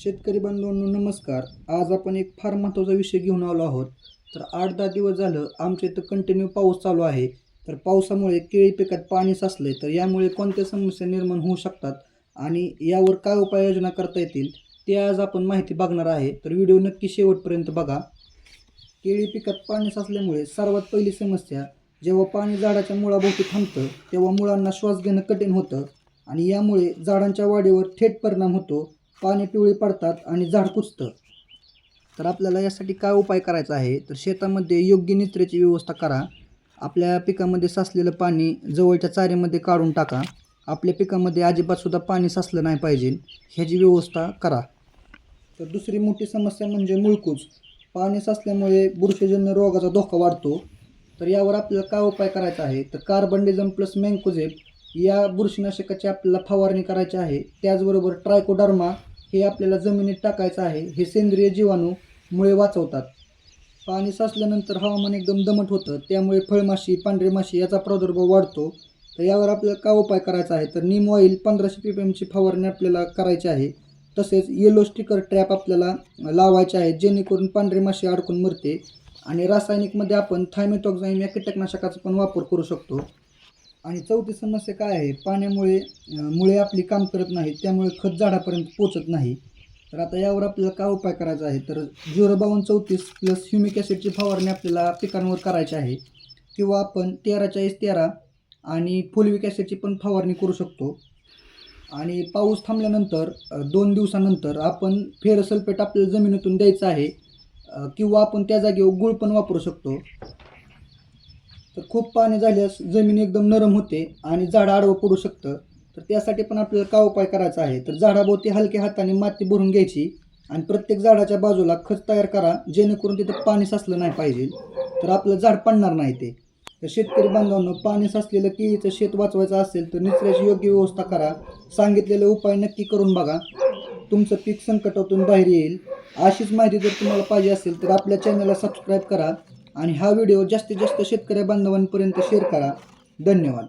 शेतकरी बांधवांनो नमस्कार. आज आपण एक फार महत्त्वाचा विषय घेऊन आलो आहोत. तर आठ दहा दिवस झालं आमच्या इथं कंटिन्यू पाऊस चालू आहे. तर पावसामुळे केळी पिकात पाणी साचले तर यामुळे कोणत्या समस्या निर्माण होऊ शकतात आणि यावर काय उपाययोजना करता येतील ते आज आपण माहिती बघणार आहे. तर व्हिडिओ नक्की शेवटपर्यंत बघा. केळी पिकात पाणी साचल्यामुळे सर्वात पहिली समस्या जेव्हा पाणी झाडाच्या मुळाभोवती थांबतं तेव्हा मुळांना श्वास घेणं कठीण होतं आणि यामुळे झाडांच्या वाढीवर थेट परिणाम होतो. पाने पिवळी पडतात आणि झाड कुचतं तर आपल्याला यासाठी काय उपाय करायचा आहे? तर शेतामध्ये योग्य नित्र्याची व्यवस्था करा. आपल्या पिकामध्ये साचलेलं पाणी जवळच्या चाऱ्यामध्ये काढून टाका. आपल्या पिकामध्ये अजिबातसुद्धा पाणी साचलं नाही पाहिजे. ह्याची व्यवस्था करा. तर दुसरी मोठी समस्या म्हणजे मुळकूज. पाणी साचल्यामुळे बुरशीजन्य रोगाचा धोका वाढतो. तर यावर आपल्याला काय उपाय करायचा आहे? तर कार्बनडिझम प्लस मँकोझेब या बुरशीनाशकाची आपल्याला फवारणी करायची आहे. त्याचबरोबर ट्रायकोडर्मा हे आपल्याला जमिनीत टाकायचं आहे. हे सेंद्रिय जीवाणू मुळे वाचवतात. पाणी साचल्यानंतर हवामान एकदम दमट होतं. त्यामुळे फळमाशी पांढरी माशी याचा प्रादुर्भाव वाढतो. तर यावर आपल्याला काय उपाय करायचा आहे? तर नीम ऑइल पंधराशे पी पी एमची फवारणी आपल्याला करायची आहे. तसेच येलो स्टिकर ट्रॅप आपल्याला लावायचे आहे. जेणेकरून पांढरी माशी अडकून मरते. आणि रासायनिकमध्ये आपण थायमेटॉक्झाईम या कीटकनाशकाचा पण वापर करू शकतो. आणि चौथी समस्या काय आहे? पाण्यामुळे मुळे आपली काम करत नाहीत त्यामुळे खत झाडापर्यंत पोचत नाही. तर आता यावर आपल्याला काय उपाय करायचा आहे? तर झिरो बावन्न चौतीस प्लस ह्युमिक ॲसिडची फवारणी आपल्याला पिकांवर करायची आहे. किंवा आपण तेरा चाळीस तेरा आणि फुलविक ॲसिडची पण फवारणी करू शकतो. आणि पाऊस थांबल्यानंतर दोन दिवसानंतर आपण फेरसल्फेट आपल्याला जमिनीतून द्यायचं आहे. किंवा आपण त्या जागेवर गुळ पण वापरू शकतो. तर खूप पाणी झाल्यास जमीन एकदम नरम होते आणि झाड आडवं पडू शकतं. तर त्यासाठी पण आपल्याला काय उपाय करायचा आहे? तर झाडाभोवती हलक्या हाताने माती भरून घ्यायची आणि प्रत्येक झाडाच्या बाजूला खत तयार करा जेणेकरून तिथं पाणी साचलं नाही पाहिजे. तर आपलं झाड पडणार नाही ते. तर शेतकरी बांधवांनो पाणी साचलेलं केळीचं शेत वाचवायचं असेल तर निचऱ्याची योग्य व्यवस्था करा. सांगितलेले उपाय नक्की करून बघा. तुमचं पीक संकटातून बाहेर येईल. अशीच माहिती जर तुम्हाला पाहिजे असेल तर आपल्या चॅनलला सबस्क्राईब करा. आणि हा व्हिडिओ जास्तीत जास्त शेतकरी बांधवांपर्यंत शेअर करा. धन्यवाद.